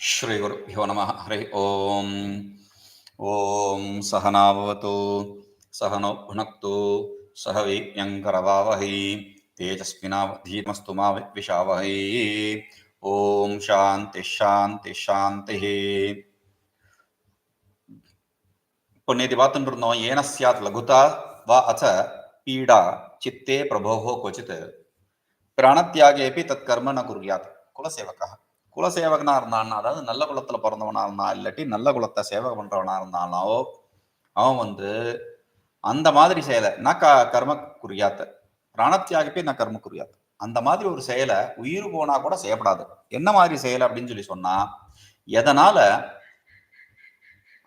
श्री गुरुभ्यो नम। हरि ओम। ॐ सहनावतु सहनो भुनक्तु, सह वीर्यङ्करवावहै तेजस्विनावधीमस्तु मा विद्विषावहै ॐ शान्तिः शान्तिः शान्तिः। पुण्यति वातुनृणो येन स्यात् लघुता वा अथ पीडा चित्ते प्रभोः क्वचित्। பிராணத்தியாகேபி தத் கர்ம ந குருயாத். குலசேவகா. குலசேவகனா இருந்தான்னா அதாவது நல்ல குலத்துல பிறந்தவனா இருந்தா இல்லாட்டி நல்ல குலத்தை சேவகம் பண்றவனா இருந்தாலோ அவன் வந்து அந்த மாதிரி செயலை நான் க கர்ம குறியாத்த பிராணத்தியாகப்பே நான் கர்ம குறியாத்த அந்த மாதிரி ஒரு செயலை உயிர் போனா கூட செய்யப்படாது. என்ன மாதிரி செயல் அப்படின்னு சொல்லி சொன்னா எதனால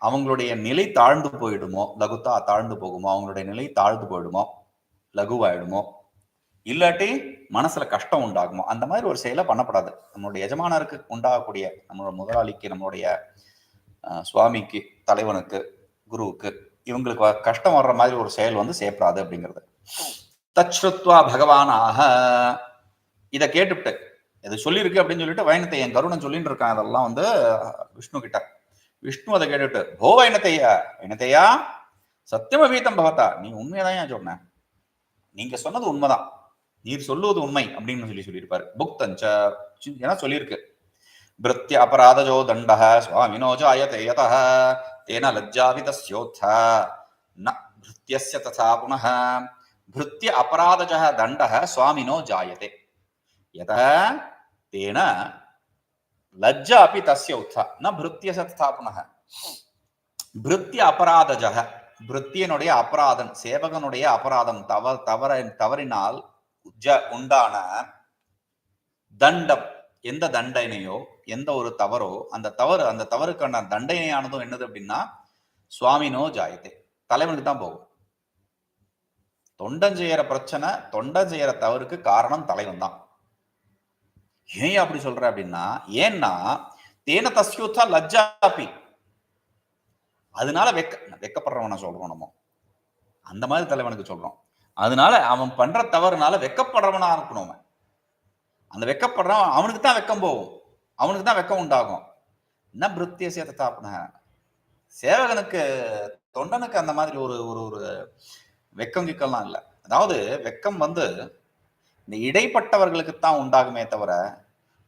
அவங்களுடைய நிலை தாழ்ந்து போயிடுமோ லகுத்தா தாழ்ந்து போகுமோ அவங்களுடைய நிலை தாழ்ந்து போயிடுமோ லகுவாயிடுமோ இல்லாட்டி மனசுல கஷ்டம் உண்டாகுமோ? அந்த மாதிரி ஒரு செயலை பண்ணப்படாது நம்மளுடைய எஜமானருக்கு உண்டாகக்கூடிய நம்மளோட முதலாளிக்கு நம்மளுடைய சுவாமிக்கு தலைவனுக்கு குருவுக்கு இவங்களுக்கு வ- கஷ்டம் வர்ற மாதிரி ஒரு செயல் வந்து செய்யப்படாது அப்படிங்கிறது. தச்ருத்வா பகவானாக. இதை கேட்டுவிட்டு இது சொல்லியிருக்கு அப்படின்னு சொல்லிட்டு வைணத்தை என் கருணன் சொல்லிட்டு இருக்கான். அதெல்லாம் வந்து விஷ்ணு கிட்ட. விஷ்ணு அதை கேட்டுட்டு போ வைணத்தையா வைணத்தையா சத்தியமபீதம் பகவதா நீ உண்மையதான் ஏன் சொன்ன? நீங்க சொன்னது உண்மைதான். நீர் சொல்லுவது உண்மை அப்படின்னு சொல்லி சொல்லியிருப்பார். புக்தஞ்ச ஏன்னா சொல்லியிருக்கு. பிரத்ய அபராதஜோ தண்டக சுவாமினோஜ அயதே யத தேன லஜ்ஜாவிதஸ்யோத்த ந பிருத்தியஸ்ய ததா புனः பிருத்திய அபராதஜ தண்டக சுவாமினோ ஜாயதே. யத தேன லஜ்ஜா அப்படி தஸ்ய உத்தா ந பிருத்தியச ததா புனः பிருத்திய அபராதஜ பிருத்தியனுடைய அபராதம் சேவகனுடைய அபராதம் தவ தவற தவறினால் ஜ உண்டான தண்டம் எந்த தண்டனையோ எந்த ஒரு தவறோ அந்த தவறு அந்த தவறுக்கான தண்டனையானதும் என்னது அப்படின்னா சுவாமினோ ஜாயத்தே. தலைவனுக்கு தான் போகும். தொண்டன் செய்யற பிரச்சனை தொண்டன் செய்யற தவறுக்கு காரணம் தலைவன் தான். ஏன் அப்படி சொல்ற அப்படின்னா ஏன்னா தேன தஸ்யூத்தா லஜ்ஜாபி. அதனால வெக்க வெக்கப்படுறவனை சொல்றோம் நம்ம. அந்த மாதிரி தலைவனுக்கு சொல்றோம். அதனால அவன் பண்ற தவறுனால வெக்கப்படுறவனா இருக்கணும் அவன். அந்த வெக்கப்படுறவன் அவனுக்கு தான் வெக்கம் போகும். அவனுக்கு தான் வெக்கம் உண்டாகும். என்ன பிருத்திய சேத்தாப்ன சேவகனுக்கு தொண்டனுக்கு அந்த மாதிரி ஒரு ஒரு ஒரு வெக்கம் கிக்கம்லாம் இல்லை. அதாவது வெக்கம் வந்து இந்த இடைப்பட்டவர்களுக்கு தான் உண்டாகுமே தவிர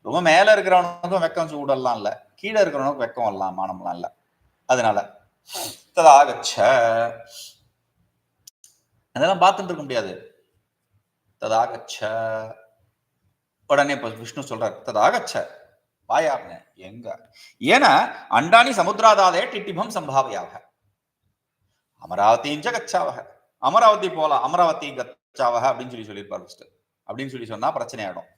ரொம்ப மேல இருக்கிறவனுக்கும் வெக்கம் சூடெல்லாம் இல்லை. கீழே இருக்கிறவனுக்கும் வெக்கம் எல்லாம் மானம்லாம் இல்லை. அதனால ததாகச்ச அதெல்லாம் பார்த்துட்டு இருக்க முடியாது. ததாகச்ச. உடனே இப்ப விஷ்ணு சொல்றார் ததாகச்ச. வாயாப்ன எங்க? ஏன்னா அண்டானி சமுத்திராதாதே டிட்டிபம் சம்பாவையாக அமராவதியும் கச்சாவக அமராவதி போலாம் அமராவதி கச்சாவக அப்படின்னு சொல்லி சொல்லியிருப்பார் ஃபர்ஸ்ட் அப்படின்னு சொல்லி சொன்னா பிரச்சனை ஆயிடும்.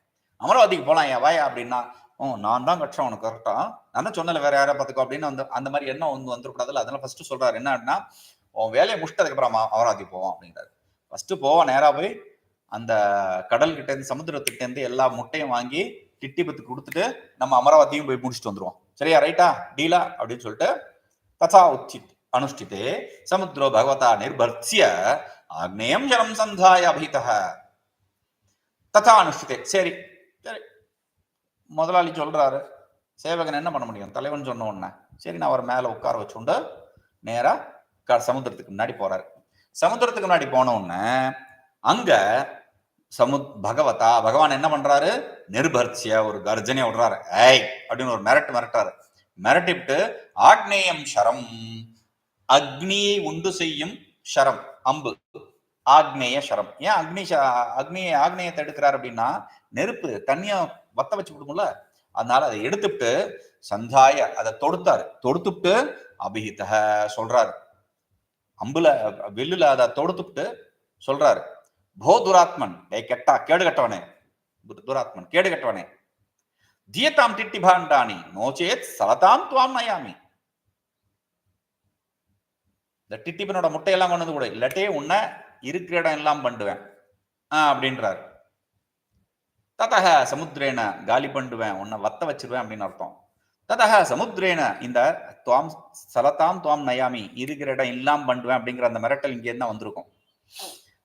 அமராவதிக்கு போலாம் ஏன் வாயா அப்படின்னா ஓ நான் தான் கட்சம் உனக்கு கரெக்டா நான் தான் சொன்னல வேற யாரை பார்த்துக்கோ அப்படின்னு வந்து அந்த மாதிரி எண்ணம் வந்து வந்துடக்கூடாதுல்ல? அதனால ஃபர்ஸ்ட் சொல்றாரு. என்ன அப்படின்னா உன் வேலையை முடிச்சிட்டதுக்கு அதுக்கப்புறம் அமராவதி போவோம் அப்படின்றாரு. ஃபர்ஸ்ட் போவோம் நேராக போய் அந்த கடல்கிட்டேருந்து சமுத்திரத்துக்கிட்டேருந்து இருந்து சமுத்திரத்துக்கிட்ட இருந்து எல்லா முட்டையும் வாங்கி டிட்டிபத்துக்கு கொடுத்துட்டு நம்ம அமராவதியும் போய் முடிச்சுட்டு வந்துருவோம் சரியா ரைட்டா டீலா அப்படின்னு சொல்லிட்டு ததா உச்சித் அனுஷ்டித்தே சமுத்திரோ பகவதா நிர்பர்த்திய ஆக்னேயம் ஜலம் சந்தாய அபிதக ததா அனுஷ்டித்தே சரி சரி. முதலாளி சொல்றாரு சேவகன் என்ன பண்ண முடியும்? தலைவன் சொன்ன உடனே. சரி நான் அவர் மேலே உட்கார வச்சுண்டு நேராக சமுத்திரத்துக்கு முன்னாடி போறாரு. சமுத்திரத்துக்கு முன்னாடி போன உடனே அங்க சமுத் பகவதா பகவான் என்ன பண்றாரு? நிர்பர்ச்சியா ஒரு கர்ஜனையை விடுறாரு. ஏய் அப்படின்னு ஒரு மிரட்டு மிரட்டாரு மிரட்டிவிட்டு ஆக்னேயம் ஷரம் அக்னியை உண்டு செய்யும் ஷரம் அம்பு. ஆக்னேய ஷரம். ஏன் அக்னி அக்னியை ஆக்னேயத்தை எடுக்கிறார் அப்படின்னா நெருப்பு தண்ணிய வத்த வச்சு விடுமுல அதனால அதை எடுத்துட்டு சந்தாய அதை தொடுத்தாரு. தொடுத்துட்டு அபிஹிதக சொல்றாரு. அம்புல வெல்லுல அதை தொடுத்துட்டு சொல்றாரு. போ துராத்மன். டே கெட்டா கேடு கட்டவனே. துராத்மன் கேடு கட்டவனே. தியதாம் திட்டி பாண்டானி. நோச்சேத் சலதாம் துவாம் நயாமி. இந்த டிட்டிபனோட முட்டையெல்லாம் கொண்டு வந்து கூட. இல்லாட்டே உன்னை இருக்கிற இடம் எல்லாம் பண்ணுவேன் ஆஹ் அப்படின்றாரு. ததக சமுத்திரேன காலி பண்ணுவேன் உன்னை வத்த வச்சிருவேன் அப்படின்னு அர்த்தம். ததக சமுத்திரேன இந்த துவாம் சலதாம் துவாம் நயாமி இருக்கிற இடம் இல்லாம் பண்ணுவேன் அப்படிங்கிற அந்த மிரட்டல் இங்கே தான் வந்திருக்கும்.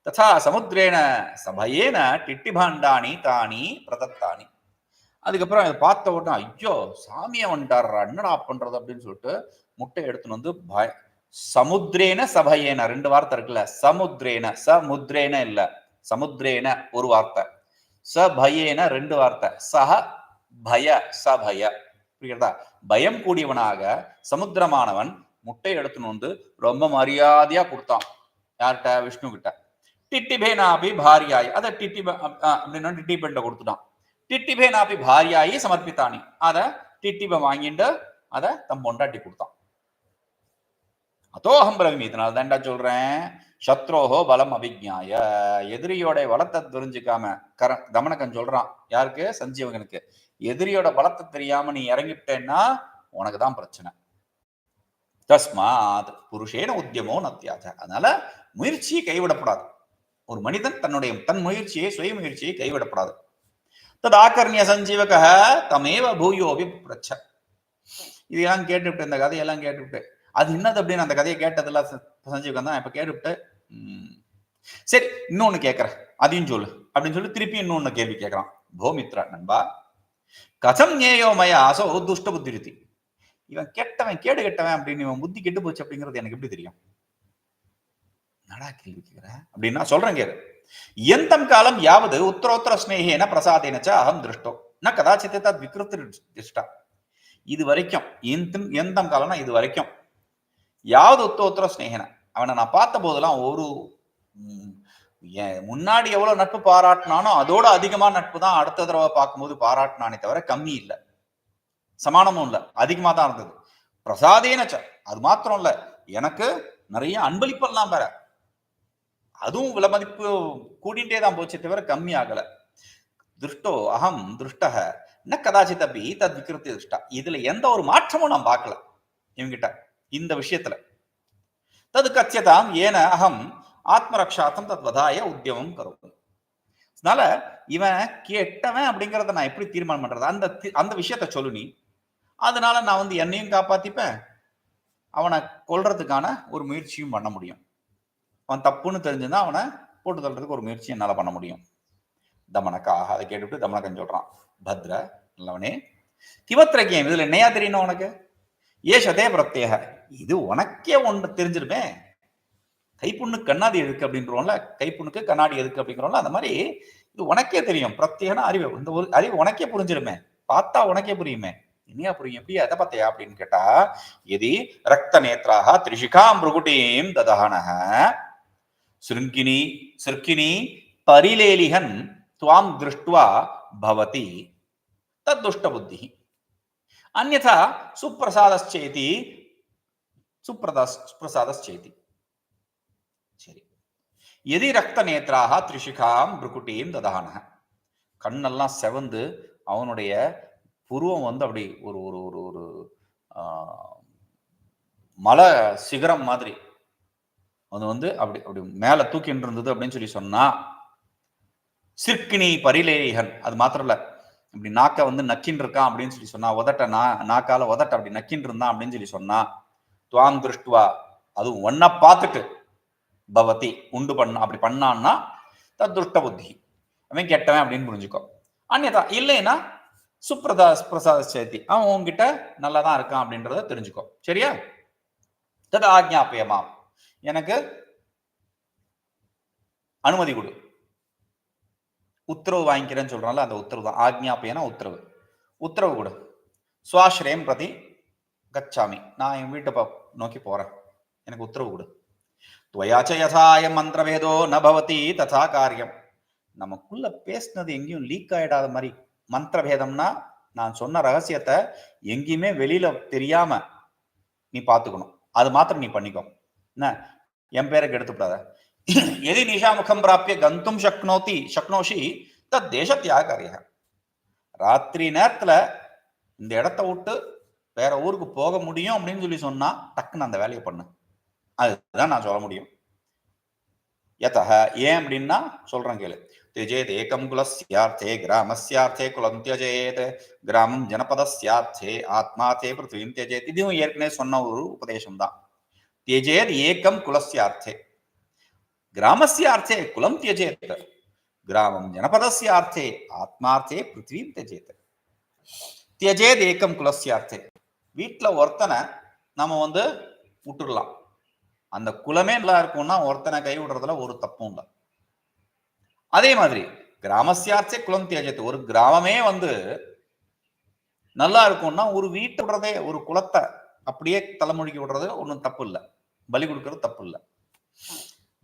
ததா சமுத்திரேன சபையேன டிட்டிபாண்டானி தானி பிரதத்தானி அதுக்கப்புறம் அதை பார்த்த உடனே ஐயோ சாமியை வந்துட்டாரா என்னடா பண்றது அப்படின்னு சொல்லிட்டு முட்டை எடுத்துன்னு வந்து பய சமுத்திரேன சபையேன ரெண்டு வார்த்தை இருக்குல்ல சமுத்திரேன சமுத்திரேன இல்ல சமுத்திரேன ஒரு வார்த்தை. சபயேன ரெண்டு வார்த்தை. சஹ பய சபய. புரியுறதா பயம் கூடியவனாக சமுத்திரமானவன் முட்டை எடுத்துன்னு வந்து ரொம்ப மரியாதையா கொடுத்தான். யார்கிட்ட? விஷ்ணு கிட்ட. டிட்டிபேனாபி பாரியாய். அதை டிட்டி அப்படின்னா டிட்டிபெண்ட கொடுத்துட்டான். டிட்டிபேனாபி பாரியாயி சமர்ப்பித்தானி. அதை டிட்டிபை வாங்கிட்டு அதை தம் பொண்டாட்டி கொடுத்தான். அதோகம் பிரகமி இதனால தான்டா சொல்றேன். சத்ரோஹோ பலம் அபிஜாய. எதிரியோட பலத்தை தெரிஞ்சுக்காம கர தமனக்கன் சொல்றான். யாருக்கு? சஞ்சீவகனுக்கு. எதிரியோட பலத்தை தெரியாம நீ இறங்கிட்டேன்னா உனக்கு தான் பிரச்சனை. தஸ்மாத் புருஷேன உத்தியமோ நத்தியாஜ அதனால முயற்சியை கைவிடப்படாது. ஒரு மனிதன் தன்னுடைய தன் முயற்சியை சுய முயற்சியை கைவிடப்படாது. தது ஆக்கர்ணிய சஞ்சீவக தமேவ பூயோபி பிரச்ச. இதெல்லாம் கேட்டுவிட்டு இந்த கதையெல்லாம் கேட்டுவிட்டு அது என்னது அப்படின்னு அந்த கதையை கேட்டதெல்லாம் சஞ்சீவகம் தான் இப்ப கேட்டுவிட்டு சரி இன்னொன்னு கேட்கறேன். அதையும் சொல்லு. அப்படின்னு சொல்லி திருப்பி இன்னொன்னு கேள்வி கேட்கறான். பூமித்ரா நண்பா. கதம் ஏயோ மய ஆசோ துஷ்ட புத்திருத்தி இவன் கெட்டவன் கேடு கெட்டவன் அப்படின்னு இவன் புத்தி கெட்டு போச்சு அப்படிங்கிறது எனக்கு எப்படி தெரியும்? நடா கேள்வி கேட்கிற அப்படின்னா சொல்றேன் கேளு. எந்தம் காலம் யாவது உத்தரோத்தர ஸ்னேகேன பிரசாதேனச்ச அகம் திருஷ்டோ. ந கதாச்சித் தத் விக்ருத்தி திருஷ்டா இது வரைக்கும் எந்த எந்தம் காலம்னா இது வரைக்கும் யாவது உத்தரோத்தர ஸ்னேகன அவனை நான் பார்த்த போதெல்லாம் ஒரு ஏன்? முன்னாடி எவ்வளவு நட்பு பாராட்டினானோ அதோட அதிகமா நட்பு தான் அடுத்த தடவை பார்க்கும்போது பாராட்டினானே தவிர கம்மி இல்லை. சமானமும் இல்லை. அதிகமா தான் இருந்தது. பிரசாதேனச்ச அது மாத்திரம் இல்ல. எனக்கு நிறைய அன்பளிப்பெல்லாம் வேற. அதுவும் விலமதிப்பு கூடிட்டே தான் போச்சே தவிர கம்மி ஆகல. திருஷ்டோ அகம் திருஷ்டக. ந கதாச்சித் அப்படி தத் விக்கிருத்தி திருஷ்டா. இதுல எந்த ஒரு மாற்றமும் நான் பார்க்கல. இவங்கிட்ட. இந்த விஷயத்துல. தது கச்சியதாம் ஏன அகம் ஆத்மரக்ஷாத்தம் தத் வதாய உத்தியமம் கரும். அதனால இவன் கெட்டவன் அப்படிங்கிறத நான் எப்படி தீர்மானம் பண்றது? அந்த அந்த விஷயத்த சொல்லு நீ. அதனால நான் வந்து என்னையும் காப்பாத்திப்பேன். அவனை கொல்றதுக்கான ஒரு முயற்சியும் பண்ண முடியும். அவன் தப்புன்னு தெரிஞ்சிருந்தா அவனை போட்டு தள்ளுறதுக்கு ஒரு முயற்சி என்னால் பண்ண முடியும். தமனக்கா அதை கேட்டுவிட்டு தமனக்கன் சொல்றான் பத்ர நல்லவனே கிவத்திரக்கியம் இதுல என்னையா தெரியணும் உனக்கு? ஏஷதே பிரத்யேக இது உனக்கே ஒன்று தெரிஞ்சிருப்பேன் கைப்புண்ணு கண்ணாடி எதுக்கு அப்படின்றோம்ல கைப்புண்ணுக்கு கண்ணாடி எதுக்கு அப்படிங்கிறோம்ல அந்த மாதிரி இது உனக்கே தெரியும் பிரத்யேகன அறிவு. இந்த ஒரு அறிவு உனக்கே புரிஞ்சிருமே பார்த்தா உனக்கே புரியுமே. இனியா புரியும் எப்படி எதை பார்த்தையா அப்படின்னு கேட்டா எதி ரத்த நேத்ராக திரிஷிகா மிருகுட்டீம் ததானக சிருங்கினி சிற்கினி பரிலேலிகன் துவாம் திருஷ்டுவா பவதி. தத்துஷ்ட புத்தி. அந்யதா சுப்பிரசாதச்சேதி சுப்பிரதாஸ் சுப்பிரசாதச்சேதி சரி. எதி ரத்த நேத்ராக திரிஷிகாம் பிருகுட்டீம் ததானக. கண்ணெல்லாம் செவந்து அவனுடைய புருவம் வந்து அப்படி ஒரு ஒரு ஒரு ஒரு மலை சிகரம் மாதிரி. அது வந்து அப்படி அப்படி மேல தூக்கிட்டு இருந்தது அப்படின்னு சொல்லி சொன்னா சிற்கினி பரிலேகன். அது மாத்திரம் இல்ல இப்படி நாக்க வந்து நக்கின்னு இருக்கான் அப்படின்னு சொல்லி சொன்னா உதட்ட நா நாக்கால உதட்ட. அப்படி நக்கின்னு இருந்தான் அப்படின்னு சொல்லி சொன்னா துவாம் திருஷ்டுவா. அதுவும் ஒன்ன பார்த்துட்டு பவதி உண்டு பண்ண அப்படி பண்ணான்னா த துஷ்ட புத்தி. அவன் கெட்டவன் அப்படின்னு புரிஞ்சுக்கோ. அந்நியதா இல்லைன்னா சுப்பிரதா பிரசாத சேர்த்தி அவன் உன்கிட்ட நல்லா தான் இருக்கான் அப்படின்றத தெரிஞ்சுக்கோ. சரியா? தது ஆக்ஞாபயமாம். எனக்கு அனுமதி கொடு. உத்தரவு வாங்கிக்கிறேன்னு சொல்றான்ல அந்த உத்தரவு தான். ஆக்ஞாபயனா உத்தரவு. உத்தரவு கொடு. சுவாஸ்ரயம் பிரதி கச்சாமி. நான் என் வீட்டை நோக்கி போறேன். எனக்கு உத்தரவு கொடு. துவயாச்ச யசாய மந்திரவேதோ நபவதி ததா காரியம். நமக்குள்ள பேசினது எங்கேயும் லீக் ஆயிடாத மாதிரி. மந்திரபேதம்னா நான் சொன்ன ரகசியத்தை எங்கேயுமே வெளியில தெரியாம நீ பார்த்துக்கணும். அது மாத்திரம் நீ பண்ணிக்கோ. என்ன? என் பேரை கெடுத்துப்படாத. எதி நிஷா முகம் பிராப்பிய கந்தும் சக்னோதி சக்னோஷி தத் தேச தியாகாரிய ராத்திரி நேரத்துல இந்த இடத்த விட்டு வேற ஊருக்கு போக முடியும் அப்படின்னு சொல்லி சொன்னா டக்குன்னு அந்த வேலையை பண்ணு. அதுதான் நான் சொல்ல முடியும். யதः ஏன் அப்படின்னா சொல்றேன் கேளு. தியஜேத் ஏகம் குலஸ்யார்த்தே கிராமஸ்யார்த்தே குலம் தியஜேத். கிராமம் ஜனபதஸ்யார்த்தே ஆத்மா தே பிருத்திவிம் தியஜேத். இதுவும் ஏற்கனவே சொன்ன ஒரு உபதேசம் தான் தியஜேத் ஏகம் குலஸ்யார்த்தே. கிராமஸ்ய அர்த்தே குலம் தியஜேத். கிராமம் ஜனபதஸ்ய ஆத்மார்த்தே பிருத்திவியும் தியஜேத். தியஜேத் ஏக்கம் குலஸ்ய அர்த்தே ஒருத்தனை நம்ம வந்து விட்டுடலாம். அந்த குலமே நல்லா இருக்கும்னா ஒருத்தனை கை விடுறதுல ஒரு தப்பும் இல்லை. அதே மாதிரி கிராமசியார்ச்சே குலம் தியாஜத்து ஒரு கிராமமே வந்து நல்லா இருக்கும்னா ஒரு வீட்டை விடுறதே ஒரு குலத்தை அப்படியே தலைமொழிக்கு விடுறது ஒன்றும் தப்பு இல்லை. பலி கொடுக்கறது தப்பு இல்லை.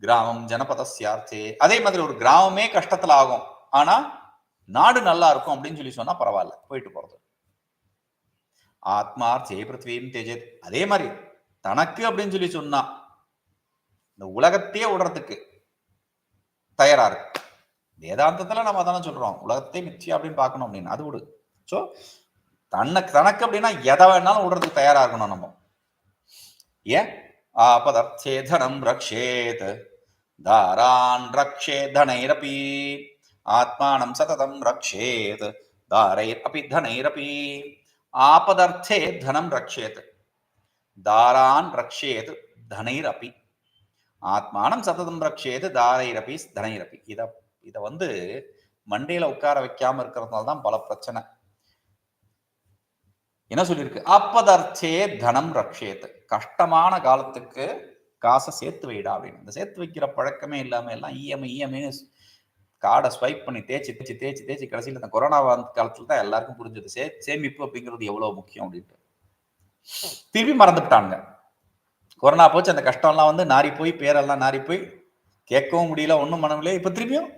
கிராமம் ஜனபதஸ்யார்த்தே அதே மாதிரி ஒரு கிராமமே கஷ்டத்துல ஆகும். ஆனா நாடு நல்லா இருக்கும் அப்படின்னு சொல்லி சொன்னா பரவாயில்ல போயிட்டு போறது. ஆத்மார்ச்சே பிருத்வீம் தேஜேத் அதே மாதிரி தனக்கு அப்படின்னு சொல்லி சொன்னா இந்த உலகத்தையே விடுறதுக்கு தயாரா இருக்கு. வேதாந்தத்துல நம்ம அதானே சொல்றோம். உலகத்தை மிச்சியா அப்படின்னு பார்க்கணும் அப்படின்னு. அது விடு. சோ தன்னை தனக்கு அப்படின்னா எதை வேணாலும் விடுறதுக்கு தயாரா இருக்கணும் நம்ம. ஏன்? ஆபதர்த்தே தனம் ரக்ஷேத். தாரான் ரக்ஷே தனைரபி ஆத்மானம் சததம் ரக்ஷேத். தாரைர் அபி தனைரபி. ஆபதர்த்தே தனம் ரக்ஷேத். தாரான் ரக்ஷேத் தனைரபி. ஆத்மானம் சததம் ரக்ஷேது தாரைரபி தனைரபி. இதை இதை வந்து மண்டையில உட்கார வைக்காம இருக்கிறதுனால தான் பல பிரச்சனை. என்ன சொல்லியிருக்கு? அப்பதர்ச்சே தனம் ரக்ஷேத்து கஷ்டமான காலத்துக்கு காசை சேர்த்து வைடா அப்படின்னு. இந்த சேர்த்து வைக்கிற பழக்கமே இல்லாம எல்லாம் இஎம்ஐ இஎம்ஐ கார்டை ஸ்வைப் பண்ணி தேய்ச்சி தேய்ச்சி தேய்ச்சி தேய்ச்சி கடைசியில் இந்த கொரோனா வந்த காலத்துல தான் எல்லாருக்கும் புரிஞ்சது. சே சேமிப்பு அப்படிங்கிறது எவ்வளவு முக்கியம் அப்படின்ட்டு. திருப்பி மறந்துட்டாங்க கொரோனா போச்சு அந்த கஷ்டம்லாம் வந்து நாரி போய் பேரெல்லாம் நாரி போய் கேட்கவும் முடியல ஒன்றும் மனமில்லை இப்போ திருப்பியும்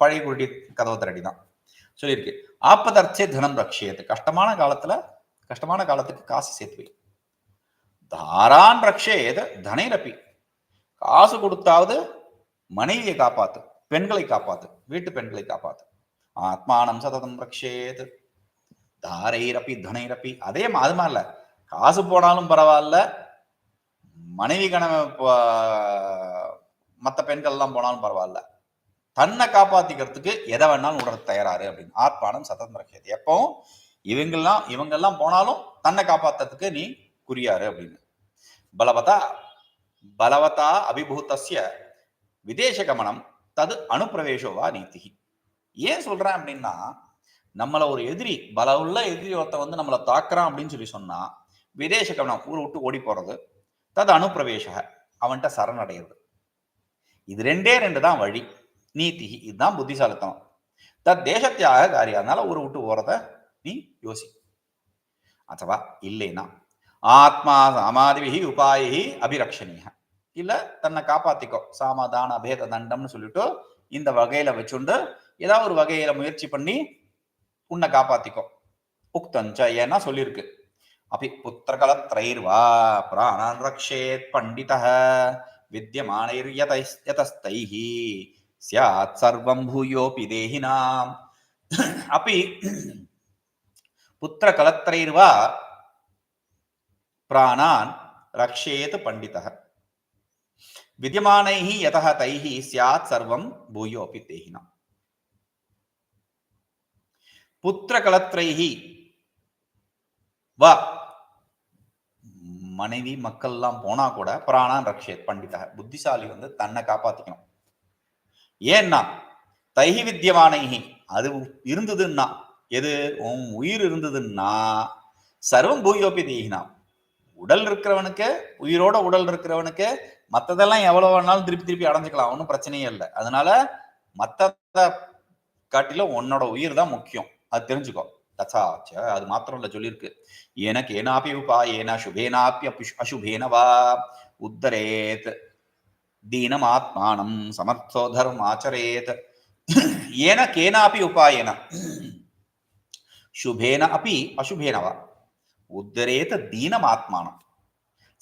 பழைய குருடி கதவை திரடி தான் சொல்லியிருக்கு. ஆப்பதர்ச்சே தனம் ரக்ஷியது கஷ்டமான காலத்துல கஷ்டமான காலத்துக்கு காசு சேர்த்து வை. தாரான் ரக்ஷேது தனை ரப்பி காசு கொடுத்தாவது மனைவியை காப்பாத்து பெண்களை காப்பாத்து வீட்டு பெண்களை காப்பாத்து. ஆத்மானம் சததம் ரக்ஷேது. தாரை ரப்பி தனை ரப்பி அதே அது மாதிரில காசு போனாலும் பரவாயில்ல மனைவி கணவன் மற்ற பெண்கள் எல்லாம் போனாலும் பரவாயில்ல. தன்னை காப்பாத்திக்கிறதுக்கு எதை வேணாலும் விடுறது தயாராரு அப்படின்னு. ஆத்மானம் சதந்திர கேது. எப்பவும் இவங்கெல்லாம் இவங்கெல்லாம் போனாலும் தன்னை காப்பாத்துறதுக்கு நீ குறியாரு அப்படின்னு. பலவதா பலவதா அபிபூத்தசிய விதேச கமனம் தது அனுப்பிரவேசோ வா நீதி ஏன் சொல்றேன் அப்படின்னா நம்மள ஒரு எதிரி பல உள்ள எதிரி ஒருத்த வந்து நம்மளை தாக்குறான் அப்படின்னு சொல்லி சொன்னா விதேச கவனம் ஊரை விட்டு ஓடி போறது தது அனுப்பிரவேசக அவன்கிட்ட சரணடைகிறது இது ரெண்டே ரெண்டு தான் வழி. நீதி இதுதான் புத்திசாலித்தனம். தத் தேசத்தியாக காரியம். அதனால ஊரை விட்டு போறத நீ யோசி. அதுவா இல்லைன்னா. ஆத்மா சமாதிபிகி உபாயி அபிரக்ஷணிய இல்லை தன்னை காப்பாத்திக்கோ. சாமதான அபேத தண்டம்னு சொல்லிட்டு இந்த வகையில வச்சுண்டு ஏதாவது ஒரு வகையில முயற்சி பண்ணி உன்னை காப்பாத்திக்கோ. உக்தஞ்ச ஏன்னா சொல்லியிருக்கு. अपि पुत्रकलत्रैर्वा प्राणान् रक्षेत् पण्डितः। विद्यमानैर्यतस्तैः स्यात् सर्वं भूयोऽपि देहिनाम्। अपि पुत्रकलत्रैर्वा प्राणान् रक्षेत् पण्डितः। विद्यमानैः यतः तैः स्यात् सर्वं भूयोऽपि देहिनाम्। पुत्रकलत्रैः वा மனைவி மக்கள்லாம் போனா கூட பிராணான் ரக்ஷேத் பண்டிதக புத்திசாலி வந்து தன்னை காப்பாத்திக்கணும். ஏன்னா தைஹி வித்தியமானைஹி அது இருந்ததுன்னா எது? உன் உயிர் இருந்ததுன்னா சர்வம் பூயோபி தேகினா உடல் இருக்கிறவனுக்கு உயிரோட உடல் இருக்கிறவனுக்கு மத்ததெல்லாம் எவ்வளவு வேணாலும் திருப்பி திருப்பி அடைஞ்சுக்கலாம் ஒன்றும் பிரச்சனையே இல்லை. அதனால மத்த காட்டிலும் உன்னோட உயிர் தான் முக்கியம். அது தெரிஞ்சுக்கோ. தச்சா அது மாத்திரம் இல்லை சொல்லியிருக்கு. எனக்கு ஏனாப்பி உபா ஏனா சுபேனாப்பி அபி- அசுபேன வா உத்தரேத் தீனம் ஆத்மானம் சமர்த்தோ தர்மம் ஆச்சரேத் ஏன கேனாப்பி உபாயேன शुभेन अपि अशुभेन वा उद्धरेत दीनमात्मानं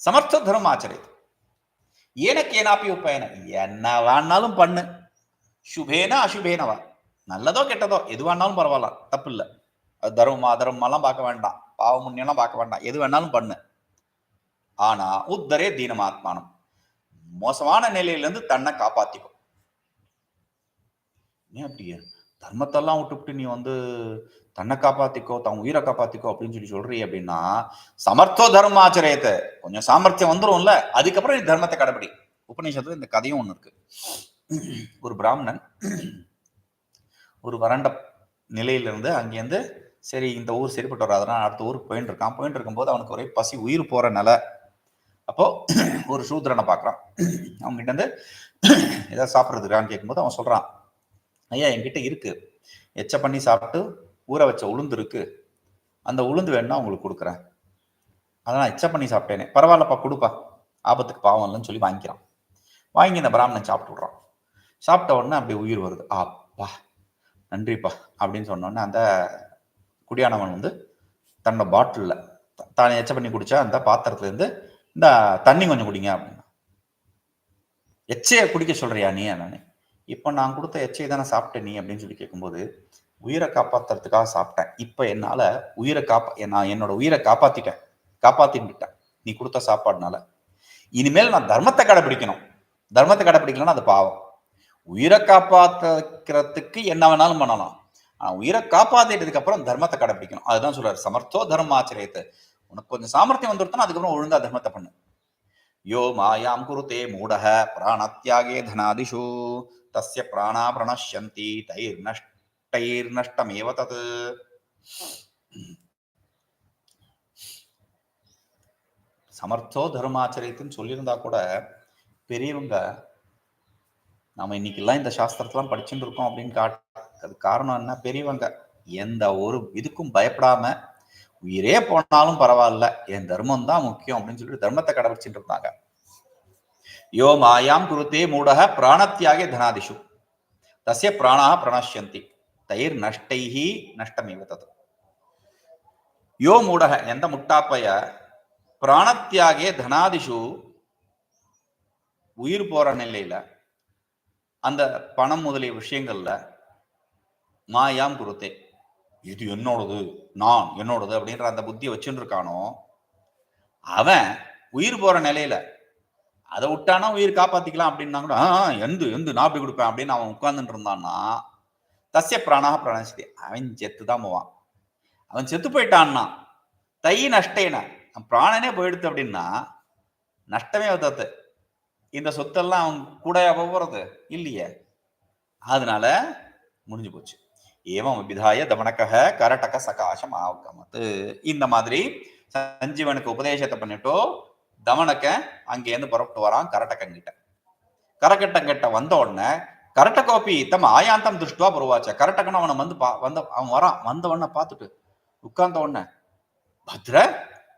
சமர்த்த தர்மம் ஆச்சரித்து ஏனக்கேனாப்பி உப்பயன என்ன வேணாலும் பண்ணு சுபேன அசுபேனவா நல்லதோ கெட்டதோ எது வேணாலும் பரவாயில்ல தப்பு இல்லை அது தர்மம் அதர்மம்லாம் பார்க்க வேண்டாம் பாவ புண்ணியம்லாம் பார்க்க வேண்டாம். எது வேணாலும் பண்ணு. ஆனா உத்தரே தீனமாத்மானம் மோசமான நிலையிலிருந்து தன்னை காப்பாத்திக்கும் ஏன் அப்படியே தர்மத்தெல்லாம் விட்டுவிட்டு நீ வந்து தன்னை காப்பாத்திக்கோ தன் உயிரை காப்பாத்திக்கோ அப்படின்னு சொல்லி சொல்றீ அப்படின்னா சமர்த்தோ தர்மாச்சரியத்தை கொஞ்சம் சாமர்த்தியம் வந்துரும்ல. அதுக்கப்புறம் நீ தர்மத்தை கடைபிடி. உபநிஷத்துல இந்த கதையும் ஒண்ணு இருக்கு. ஒரு பிராமணன் ஒரு வறண்ட நிலையிலிருந்து அங்கேருந்து சரி இந்த ஊர் சரிப்பட்டு வராதுனா அடுத்த ஊருக்கு போயின்னு இருக்கான். போயிட்டு இருக்கும்போது அவனுக்கு ஒரே பசி உயிர் போகிற நிலை. அப்போது ஒரு சூத்திரனை பார்க்குறான். அவங்ககிட்ட இருந்து ஏதாவது சாப்பிட்றதுக்கான்னு கேட்கும்போது அவன் சொல்கிறான் ஐயா என்கிட்ட இருக்குது எச்ச பண்ணி சாப்பிட்டு ஊற வச்ச உளுந்து இருக்கு. அந்த உளுந்து வேணும்னா உங்களுக்கு கொடுக்குறேன். அதான் எச்ச பண்ணி சாப்பிட்டேனே. பரவாயில்லப்பா கொடுப்பா. ஆபத்துக்கு பாவம் இல்லைன்னு சொல்லி வாங்கிக்கிறான். வாங்கி இந்த பிராமணன் சாப்பிட்டு விட்றான். சாப்பிட்ட உடனே அப்படியே உயிர் வருது. அப்பா நன்றிப்பா. அப்படின்னு சொன்னோடனே அந்த குடியானவன் வந்து தன்னோட பாட்டிலில் தான் எச்ச பண்ணி குடிச்சா அந்த பாத்திரத்துலேருந்து இந்த தண்ணி கொஞ்சம் குடிங்க அப்படின்னா. எச்சையை குடிக்க சொல்றியா நீ? நான் இப்போ நான் கொடுத்த எச்சை தானே சாப்பிட்டேன் நீ? அப்படின்னு சொல்லி கேட்கும்போது உயிரை காப்பாத்துறதுக்காக சாப்பிட்டேன். இப்போ என்னால் உயிரை காப்பா நான் என்னோட உயிரை காப்பாத்திட்டேன். காப்பாத்தின்னுட்டேன். நீ கொடுத்த சாப்பாடுனால. இனிமேல் நான் தர்மத்தை கடைபிடிக்கணும். தர்மத்தை கடைபிடிக்கலன்னா அது பாவம். உயிரை காப்பாத்துக்கிறதுக்கு என்ன வேணாலும் பண்ணலாம். உயிரை காப்பாத்திட்டதுக்கு அப்புறம் தர்மத்தை கடைபிடிக்கணும். அதுதான் சொல்றாரு சமர்த்தோ தர்ம ஆச்சரியத்தை. உனக்கு கொஞ்சம் சாமர்த்தியம் வந்துருத்தனா அதுக்கப்புறம் ஒழுங்கா தர்மத்தை பண்ணு. யோ மாயாம் குருதே மூடக பிராணத்யாகே தனாதிஷு. தஸ்ய பிராணா பிரணஷ்யந்தி. தைர் நஷ்டைர் நஷ்டமேவ தத். சமர்த்தோ தர்மாச்சரியத்துன்னு சொல்லியிருந்தா கூட பெரியவங்க நாம இன்னைக்கெல்லாம் இந்த சாஸ்திரத்தெல்லாம் படிச்சுட்டு இருக்கோம் அப்படின்னு காட்டு அது காரணம் என்ன? பெரியவங்க. எந்த ஒரு இதுக்கும் பயப்படாம உயிரே போனாலும் பரவாயில்ல. என் தர்மம் தான் முக்கியம் அப்படின்னு சொல்லிட்டு தர்மத்தை கடைபிடிச்சுட்டு இருந்தாங்க. யோ மாயாம் குருத்தே மூடக பிராணத்தியாகிய தனாதிஷு. தசிய பிராணா பிரணஷ்யந்தி. தயிர் நஷ்டைஹி நஷ்டமேவ தது. யோ மூடக எந்த முட்டாப்பைய? பிராணத்தியாகே தனாதிஷு உயிர் போற நிலையில அந்த பணம் முதலிய விஷயங்கள்ல மாயாம் குருத்தே. இது என்னோடது நான் என்னோடது அப்படின்ற அந்த புத்தியை வச்சுட்டு இருக்கானோ அவன் உயிர் போற நிலையில அதை விட்டானா உயிர் காப்பாத்திக்கலாம் அப்படின்னா கூட எந்து எந்து நான் அப்படி கொடுப்பேன் அப்படின்னு அவன் உட்கார்ந்துட்டு இருந்தான்னா தசிய பிராணாக பிரணசித்தே அவன் செத்து தான் போவான். அவன் செத்து போயிட்டான்னா தை நஷ்டேன பிராணனே போயிடுத்து அப்படின்னா நஷ்டமே தத்து இந்த சொத்தெல்லாம் அவன் கூட போறது? இல்லையே. அதனால முடிஞ்சு போச்சு. ஏவம் விதாய தமனக்கக கரட்டக சகாசம் ஆகமத்து இந்த மாதிரி சஞ்சீவனுக்கு உபதேசத்தை பண்ணிட்டோ தமனக்க அங்கேருந்து புறப்பட்டு வரான் கரட்டக்கங்கிட்ட கரகட்டங்கிட்ட வந்த உடனே கரட்டகோப்பி தம் ஆயாந்தம் திருஷ்டுவா புருவாச்ச. கரட்டக்கன்னு அவனை வந்து பா வந்த அவன் வரான். வந்த உடனே பார்த்துட்டு உட்கார்ந்த உடனே பத்ர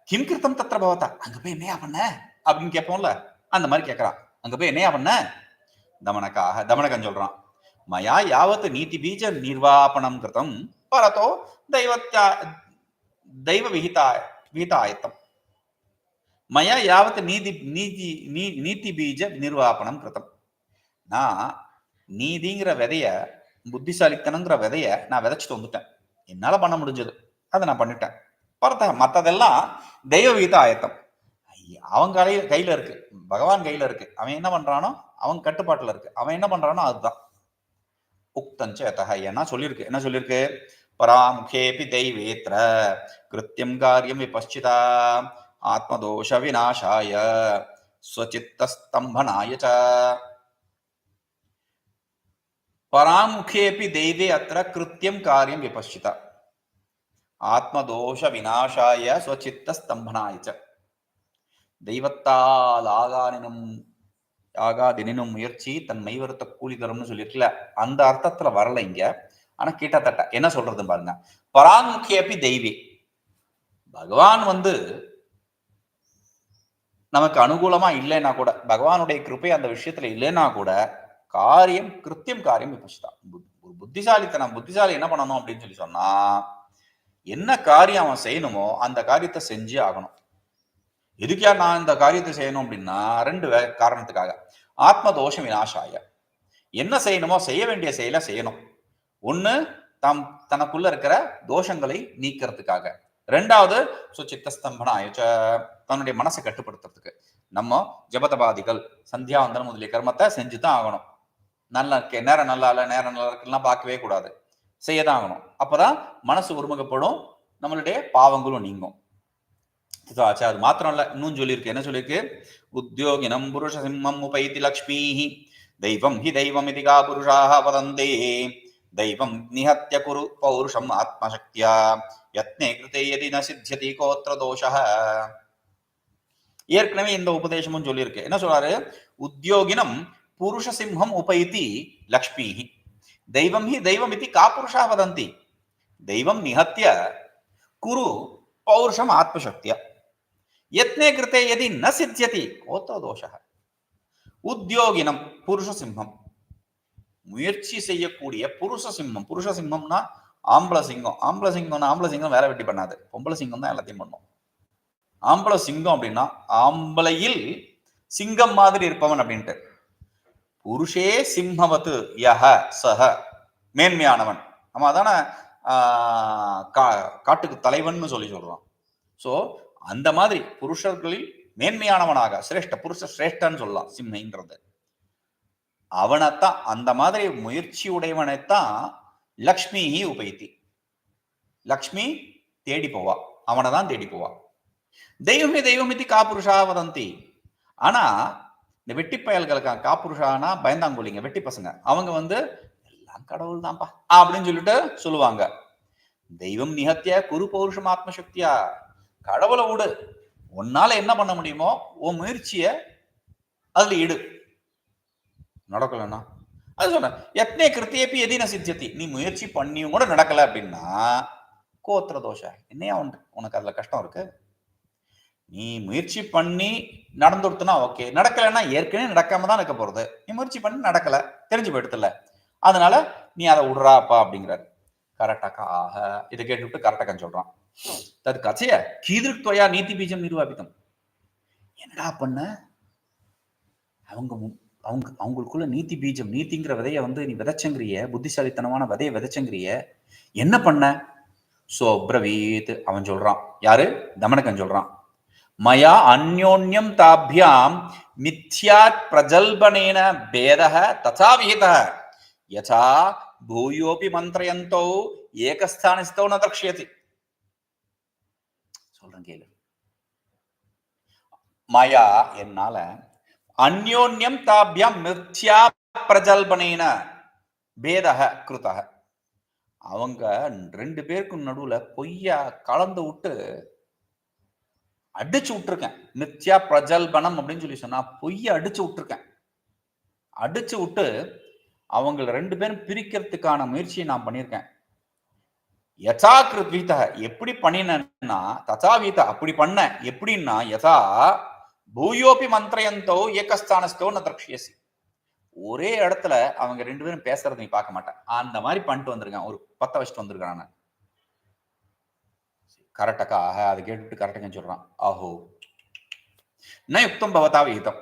கிம் கிருத்தம் தத்திர பவத்தா அங்க போய் என்னையா பண்ண? அப்படின்னு கேட்போம்ல. அந்த மாதிரி கேட்கறான். அங்க போய் என்னையா பண்ண? தமனக்காக தமனக்கன் சொல்றான். மயா யாவத் நீதி பீஜ நிர்வாபணம் கிருதம் பரதோ தெய்வத்யா தெய்வ விகிதா விகிதாயத்தம் மயா யாவத் நீதி நீதி நீ நீதி பீஜ நிர்வாபணம் கிருதம் நான் நீதிங்கிற விதைய புத்திசாலித்தனங்கிற விதைய நான் விதைச்சிட்டு வந்துட்டேன். என்னால பண்ண முடிஞ்சது. அதை நான் பண்ணிட்டேன். பரத மற்றதெல்லாம் தெய்வ விகித ஆயத்தம் அவன் கையில கையில இருக்கு. பகவான் கையில இருக்கு. அவன் என்ன பண்றானோ அவன் கட்டுப்பாட்டுல இருக்கு. அவன் என்ன பண்றானோ அதுதான். உக்தஞ்ச யதக என்ன சொல்லியிருக்கு என்ன சொல்லியிருக்கு பராமுகேபி தெய்வேத்ர கிருத்தியம் காரியம் விபஷ்சிதா ஆத்மதோஷ விநாசாய ஸ்வச்சித்தஸ்தம்பனாய ச பராமுகேபி தெய்வே அத்திர கிருத்தியம் காரியம் விபஷ்சிதா ஆத்மதோஷ விநாசாய ஸ்வச்சித்தஸ்தம்பனாய ச தெய்வத்தால் ஆகானினும் ஆகாதெனினும் முயற்சி தன் மெய்வருத்த கூலி தரும்னு சொல்லியிருக்கல அந்த அர்த்தத்துல வரல இங்க. ஆனா கிட்டத்தட்ட என்ன சொல்றது பாருங்க. பராமுக்கியப்பி தெய்வி. பகவான் வந்து நமக்கு அனுகூலமா இல்லைன்னா கூட பகவானுடைய கிருப்பை அந்த விஷயத்துல இல்லைன்னா கூட காரியம் கிருத்தியம் காரியம் விபசிதான் ஒரு புத்திசாலித்தனம் புத்திசாலி என்ன பண்ணணும் அப்படின்னு சொல்லி சொன்னா என்ன காரியம் அவன் செய்யணுமோ அந்த காரியத்தை செஞ்சே ஆகணும். எதுக்கா நான் இந்த காரியத்தை செய்யணும் அப்படின்னா ரெண்டு காரணத்துக்காக. ஆத்ம தோஷம் வினாசாய என்ன செய்யணுமோ செய்ய வேண்டிய செயலை செய்யணும். ஒன்று தாம் தனக்குள்ள இருக்கிற தோஷங்களை நீக்கிறதுக்காக. ரெண்டாவது சுச்சித்தஸ்தம்பன ஆயுச்ச தன்னுடைய மனசை கட்டுப்படுத்துறதுக்கு. நம்ம ஜபதபாதிகள் சந்தியாவந்தனம் முதலிய கர்மத்தை செஞ்சு தான் ஆகணும். நல்லா இருக்கே நேரம் நல்லா இல்லை நேரம் நல்லா இருக்குலாம் பார்க்கவே கூடாது. செய்ய தான் ஆகணும். அப்போதான் மனசு ஒருமுகப்படும் நம்மளுடைய பாவங்களும் நீங்கும். ததாச்ச அது மாத்திரம் இல்ல இன்னும் சொல்லியிருக்கு என்ன சொல்லியிருக்கு உத்தியோகினம் புருஷ சிம்மம் உபைதி லக்ஷ்மீஹி தெய்வம் ஹி தெய்வம் இது கா புருஷாக வதந்தே தெய்வம் நிஹத்ய குரு பௌருஷம் ஆத்மசக்தியா யத்னே கிருதே யதி ந சித்தியதி கோத்திர தோஷः ஏற்கனவே இந்த உபதேசமும் சொல்லியிருக்கு என்ன சொல்றாரு உத்தியோகினம் புருஷ சிம்ஹம் உபைதி லக்ஷ்மீஹி தெய்வம் ஹி தெய்வம் இது கா புருஷா வதந்தி தெய்வம் நிஹத்ய குரு பௌருஷம் ஆத்மசக்தியா யத்னே கிருத்தே எதி ந சித்தியதி கோத்திர தோஷः உத்தியோகினம் புருஷ சிம்மம் முயற்சி செய்யக்கூடிய புருஷ சிம்மம் புருஷ சிம்மம்னா ஆம்பள சிங்கம் ஆம்பள சிங்கம்னா ஆம்பள சிங்கம் வேலை வெட்டி பண்ணாது. பொம்பளை சிங்கம் தான் எல்லாத்தையும் பண்ணும். ஆம்பள சிங்கம் அப்படின்னா ஆம்பளையில் சிங்கம் மாதிரி இருப்பவன் அப்படின்ட்டு. புருஷே சிம்மவத்து யஹ சஹ மேன்மையானவன். நம்ம அதான கா- காட்டுக்கு தலைவன் சொல்லி சொல்றோம். ஸோ அந்த மாதிரி புருஷர்களில் மேன்மையானவனாக சிரேஷ்ட புருஷ சிரேஷ்டன்னு சொல்லலாம் சிம்மைன்றது. அவனைத்தான் அந்த மாதிரி முயற்சி உடையவனைத்தான் லக்ஷ்மி உபைத்தி. லக்ஷ்மி தேடி போவா அவனை தான் தேடி போவா. தெய்வமே தெய்வமித்தி காப்புருஷா வதந்தி. ஆனா இந்த வெட்டி பயல்களுக்கு காப்புருஷானா பயந்தாங்கோலிங்க வெட்டி பசங்க அவங்க வந்து எல்லாம் கடவுள் தான்ப்பா அப்படின்னு சொல்லிட்டு சொல்லுவாங்க. தெய்வம் நிகத்திய குரு பௌருஷம் ஆத்மசக்தியா? கடவுளை விடு. உன்னால என்ன பண்ண முடியுமோ உன் முயற்சிய அதுல இடு. நடக்கலன்னா? அது சொன்ன எத்தனை கிருத்தியப்பி எதின சித்தியத்தி நீ முயற்சி பண்ணியும் கூட நடக்கல அப்படின்னா கோத்திர தோஷம் என்னையா உண்டு? உனக்கு அதுல கஷ்டம் இருக்கு. நீ முயற்சி பண்ணி நடந்துடுத்துனா ஓகே. நடக்கலைன்னா ஏற்கனவே நடக்காம தான் இருக்க போறது. நீ முயற்சி பண்ணி நடக்கல. தெரிஞ்சு போயிடுத்துல. அதனால நீ அதை விடுறாப்பா அப்படிங்கிறாரு. கரெக்டாக்கா? ஆக இதை கேட்டுவிட்டு கரெக்டாக்கன்னு சொல்றான். தத் கச்சைய கீதிருக்துவயா நீதி பீஜம் நிர்வாபித்தம். என்னடா பண்ண? அவங்க அவங்க அவங்களுக்குள்ள நீதி பீஜம் நீதிங்கிற விதைய வந்து நீ விதைச்சங்கிறிய புத்திசாலித்தனமான விதைய விதைச்சங்கிறிய என்ன பண்ண? சோ பிரவீத் அவன் சொல்றான். யாரு? தமனகன் சொல்றான். மயா அந்யோன்யம் தாபியாம் மித்யாத் பிரஜல்பனேன பேதக ததா விகித யசா பூயோபி மந்திரயந்தோ ஏகஸ்தானிஸ்தோ ந தக்ஷயதி. சொல்றேன் கேளு மயா என்னால அந்யோன்யம் தாபியம் மித்யா பிரஜல்பனேன பேதக கிருத்தக. அவங்க ரெண்டு பேருக்கும் நடுவுல பொய்யா கலந்து விட்டு அடிச்சு விட்டுருக்கேன். மித்யா பிரஜல்பனம் அப்படின்னு சொல்லி சொன்னா பொய்ய அடிச்சு விட்டுருக்கேன். அடிச்சு விட்டு அவங்க ரெண்டு பேரும் பிரிக்கிறதுக்கான முயற்சியை நான் பண்ணியிருக்கேன். யதா கிருத்வீத எப்படி பண்ணினேன்னா தசாவீத அப்படி பண்ண. எப்படின்னா யதா பூயோபி மந்திரயந்தோ ஏகஸ்தானஸ்தோ ந திரக்ஷியசி. ஒரே இடத்துல அவங்க ரெண்டு பேரும் பேசுறத நீ பார்க்க மாட்டேன் அந்த மாதிரி பண்ணிட்டு வந்திருக்கான். ஒரு பத்த வச்சுட்டு வந்திருக்கான் நான் கரெக்டக்கா அதை கேட்டுட்டு கரெக்டக்கன்னு சொல்றான். ஆஹோ. ந யுக்தம் பவதா விகிதம்.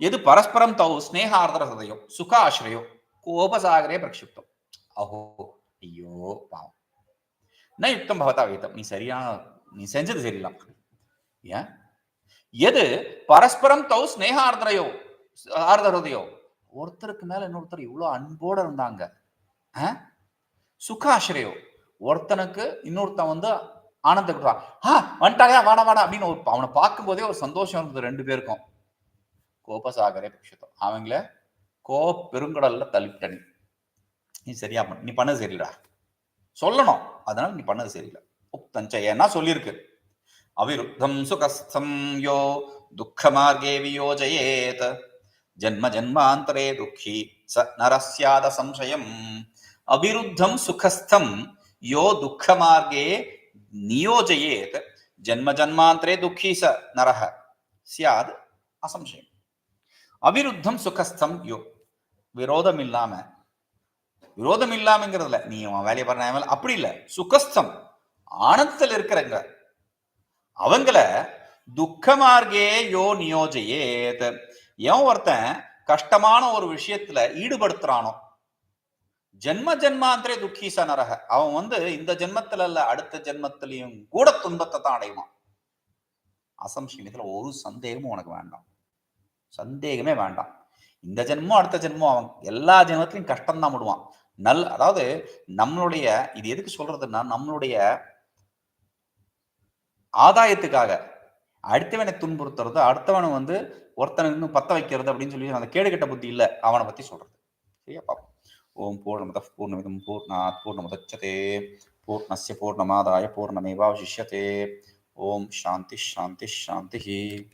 எது பரஸ்பரம் தௌ ஸ்னேகார்தர ஹதயம் சுக ஆசிரியோ கோபசாகரே பிரக்ஷிப்தம். அஹோ ஐயோ பாவம். ந யுக்தம் பவதா விகிதம். நீ சரியான நீ செஞ்சது சரியில்லாம் ஏன்? எது? பரஸ்பரம் தௌ ஸ்னேகார்தரையோ ஆர்தரதையோ ஒருத்தருக்கு மேல இன்னொருத்தர் இவ்வளவு அன்போட இருந்தாங்க. ஆ? சுகாசிரியோ ஒருத்தனுக்கு இன்னொருத்தன் வந்து ஆனந்த ஆ வந்துட்டாயா? வாடா வாடா. அப்படின்னு ஒரு அவனை பார்க்கும்போதே ஒரு சந்தோஷம் இருந்தது ரெண்டு பேருக்கும். கோபசாகரே பட்சத்தம் அவங்கள கோ பெருங்கடல்ல தள்ளிட்டனி நீ. சரியா பண்ண நீ பண்ண சரியில்லடா. சொல்லணும். அதனால நீ பண்ணது சரியில்லை. உக்தஞ்ச சொல்லியிருக்கு. அவிருத்தம் சுகஸ்தம் யோ துக்க மார்கே வியோஜயேத். ஜன்ம ஜன்மாந்தரே துக்கி ச நரஸ்யாத சம்சயம். அவிருத்தம் சுகஸ்தம் யோ துக்க மார்கே நியோஜயேத். ஜன்ம ஜன்மாந்தரே துக்கி ச நரஹ. சியாத் அசம்சயம். அவிருத்தம் சுகஸ்தம் யோ. விரோதம் இல்லாம விரோதம் இல்லாமங்கிறதுல நீ அவன் வேலையை பண்ண நான் அப்படி இல்ல. சுகஸ்தம். ஆனந்தத்தில் இருக்கிறங்க அவங்கள துக்கமார்கே யோ நியோஜயேத். எவன் ஒருத்தன் கஷ்டமான ஒரு விஷயத்துல ஈடுபடுத்துறானோ ஜென்ம ஜென்மாந்திரே துக்கி சனரக அவன் வந்து இந்த ஜென்மத்துல இல்ல அடுத்த ஜென்மத்திலையும் கூட துன்பத்தை தான் அடைவான். அசம்சயம் ஒரு சந்தேகமும் உனக்கு வேண்டாம். சந்தேகமே வேண்டாம். இந்த ஜென்மம் அடுத்த ஜென்மம் அவன் எல்லா ஜென்மத்திலையும் கஷ்டம் தான் விடுவான் நல் அதாவது நம்மளுடைய இது எதுக்கு சொல்றதுன்னா நம்மளுடைய ஆதாயத்துக்காக. அடுத்தவனை துன்புறுத்துறது அடுத்தவனை வந்து ஒருத்தனை இருந்து பத்த வைக்கிறது அப்படின்னு சொல்லி அந்த கேடுகட்ட புத்தி இல்ல அவனை பத்தி சொல்றது. சரியா? பாப்போம். ஓம் பூர்ணமத பூர்ணமிதம் பூர்ணாத் பூர்ணமுதச்சதே. பூர்ணஸ்ய பூர்ணமாதாய பூர்ணமேவாவசிஷ்யதே. ஓம் சாந்தி சாந்தி சாந்தி